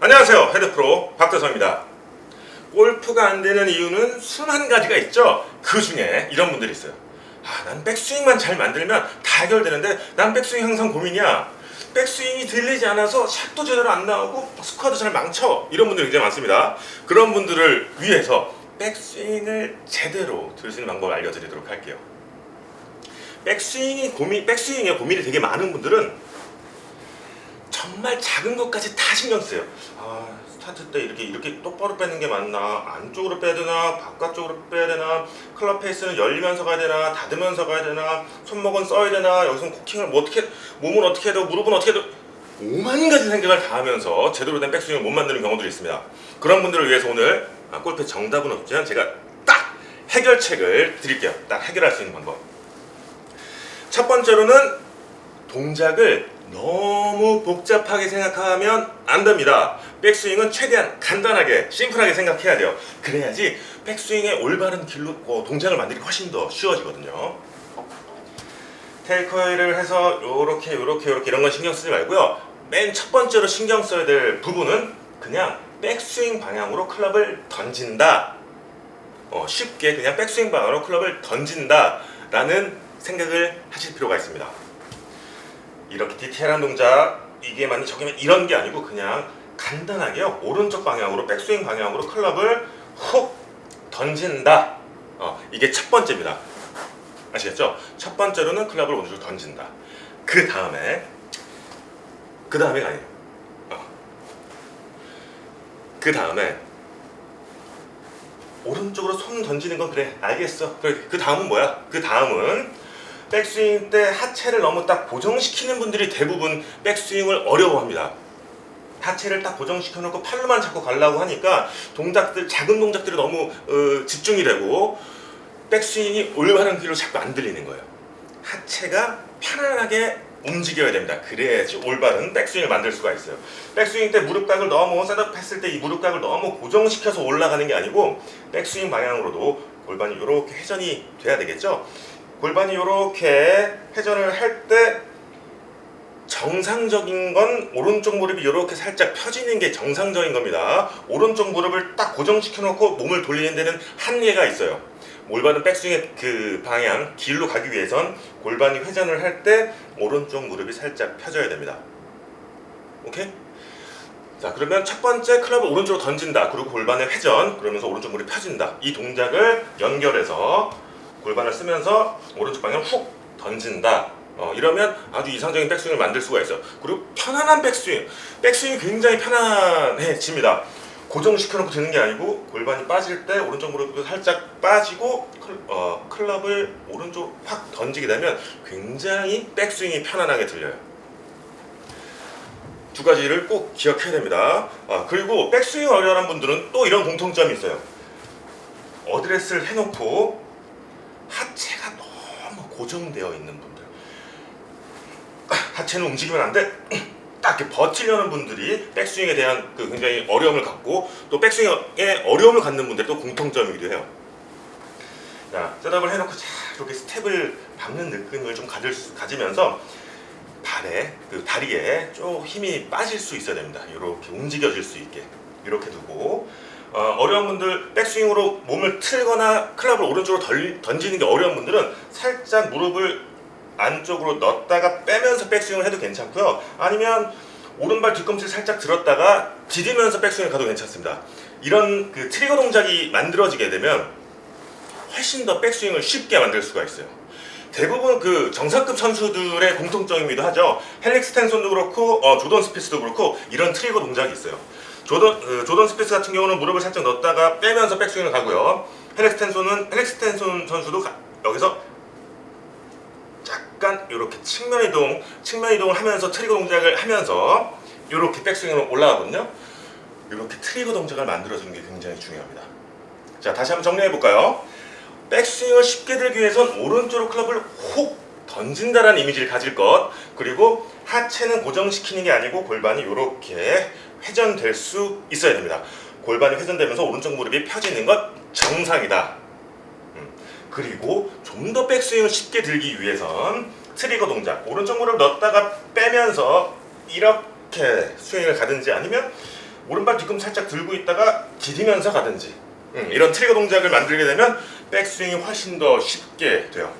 안녕하세요. 헤드프로 박대성입니다. 골프가 안 되는 이유는 수만 가지가 있죠. 그 중에 이런 분들이 있어요. 아, 난 백스윙만 잘 만들면 다 해결되는데 난 백스윙 항상 고민이야. 백스윙이 들리지 않아서 샷도 제대로 안 나오고 스코어도 잘 망쳐. 이런 분들이 굉장히 많습니다. 그런 분들을 위해서 백스윙을 제대로 들수 있는 방법을 알려드리도록 할게요. 백스윙이 고민, 백스윙에 고민이 되게 많은 분들은 정말 작은 것까지 다 신경 써요. 아, 스타트 때 이렇게 이렇게 똑바로 빼는 게 맞나? 안쪽으로 빼야 되나? 바깥쪽으로 빼야 되나? 클럽 페이스는 열리면서 가야 되나? 닫으면서 가야 되나? 손목은 써야 되나? 여기서 코킹을 뭐 어떻게 몸은 어떻게 해도 무릎은 어떻게 해도 오만 가지 생각을 다 하면서 제대로 된 백스윙을 못 만드는 경우들이 있습니다. 그런 분들을 위해서 오늘 아, 골프 정답은 없지만 제가 딱 해결책을 드릴게요. 딱 해결할 수 있는 방법. 첫 번째로는 동작을 너무 복잡하게 생각하면 안 됩니다. 백스윙은 최대한 간단하게, 심플하게 생각해야 돼요. 그래야지 백스윙의 올바른 길로 어, 동작을 만들기 훨씬 더 쉬워지거든요. 테이크웨이를 해서 요렇게 요렇게 요렇게 이런 건 신경 쓰지 말고요. 맨 첫 번째로 신경 써야 될 부분은 그냥 백스윙 방향으로 클럽을 던진다. 어, 쉽게 그냥 백스윙 방향으로 클럽을 던진다 라는 생각을 하실 필요가 있습니다. 이렇게 디테일한 동작 이게만 저게만 이런 게 아니고 그냥 간단하게요 오른쪽 방향으로 백스윙 방향으로 클럽을 훅 던진다 어, 이게 첫 번째입니다 아시겠죠? 첫 번째로는 클럽을 오른쪽으로 던진다 그 다음에 그 다음에가 아니에요 어. 그 다음에 오른쪽으로 손 던지는 건 그래 알겠어 그 다음은 뭐야? 그 다음은 백스윙 때 하체를 너무 딱 고정시키는 분들이 대부분 백스윙을 어려워합니다. 하체를 딱 고정시켜 놓고 팔로만 자꾸 가려고 하니까 동작들 작은 동작들이 너무 어, 집중이 되고 백스윙이 올바른 길로 자꾸 안 들리는 거예요. 하체가 편안하게 움직여야 됩니다. 그래야지 올바른 백스윙을 만들 수가 있어요. 백스윙 때 무릎각을 너무 셋업했을 때 이 무릎각을 너무 고정시켜서 올라가는 게 아니고 백스윙 방향으로도 골반이 이렇게 회전이 돼야 되겠죠. 골반이 이렇게 회전을 할 때 정상적인 건 오른쪽 무릎이 이렇게 살짝 펴지는 게 정상적인 겁니다. 오른쪽 무릎을 딱 고정시켜 놓고 몸을 돌리는 데는 한계가 있어요. 올바른 백스윙의 그 방향, 길로 가기 위해선 골반이 회전을 할 때 오른쪽 무릎이 살짝 펴져야 됩니다. 오케이? 자, 그러면 첫 번째 클럽을 오른쪽으로 던진다. 그리고 골반의 회전, 그러면서 오른쪽 무릎이 펴진다. 이 동작을 연결해서 골반을 쓰면서 오른쪽 방향 훅 던진다. 어, 이러면 아주 이상적인 백스윙을 만들 수가 있어요. 그리고 편안한 백스윙. 백스윙이 굉장히 편안해집니다. 고정시켜놓고 드는 게 아니고 골반이 빠질 때 오른쪽 무릎이 살짝 빠지고 클, 어, 클럽을 오른쪽 확 던지게 되면 굉장히 백스윙이 편안하게 들려요. 두 가지를 꼭 기억해야 됩니다. 아, 그리고 백스윙 어려운 분들은 또 이런 공통점이 있어요. 어드레스를 해놓고 고정되어 있는 분들 하체는 움직이면 안 돼. 딱 이렇게 버티려는 분들이 백스윙에 대한 그 굉장히 어려움을 갖고 또 백스윙에 어려움을 갖는 분들이 또 공통점이기도 해요. 자, 셋업을 해놓고 자, 이렇게 스텝을 밟는 느낌을 좀 가질 수, 가지면서 발에 그 다리에 좀 힘이 빠질 수 있어야 됩니다. 이렇게 움직여질 수 있게 이렇게 두고 어, 어려운 분들 백스윙으로 몸을 틀거나 클럽을 오른쪽으로 덜, 던지는 게 어려운 분들은 살짝 무릎을 안쪽으로 넣었다가 빼면서 백스윙을 해도 괜찮고요. 아니면 오른발 뒤꿈치를 살짝 들었다가 디디면서 백스윙을 가도 괜찮습니다. 이런 그 트리거 동작이 만들어지게 되면 훨씬 더 백스윙을 쉽게 만들 수가 있어요. 대부분 그 정상급 선수들의 공통점이기도 하죠. 헬릭 스탠손도 그렇고 어, 조던 스피스도 그렇고 이런 트리거 동작이 있어요. 조던 어, 조던 스피스 같은 경우는 무릎을 살짝 넣었다가 빼면서 백스윙을 가고요. 헬릭 스탠손 선수도 가- 여기서 약간 이렇게 측면 이동, 측면 이동을 하면서 트리거 동작을 하면서 이렇게 백스윙으로 올라가거든요. 이렇게 트리거 동작을 만들어주는 게 굉장히 중요합니다. 자, 다시 한번 정리해 볼까요? 백스윙을 쉽게 들기 위해선 오른쪽으로 클럽을 훅 던진다라는 이미지를 가질 것 그리고 하체는 고정시키는 게 아니고 골반이 이렇게 회전될 수 있어야 됩니다. 골반이 회전되면서 오른쪽 무릎이 펴지는 것 정상이다. 음, 그리고 좀 더 백스윙을 쉽게 들기 위해선 트리거 동작 오른쪽 무릎 넣었다가 빼면서 이렇게 스윙을 가든지 아니면 오른발 뒤꿈 살짝 들고 있다가 디디면서 가든지 음, 이런 트리거 동작을 만들게 되면 백스윙이 훨씬 더 쉽게 돼요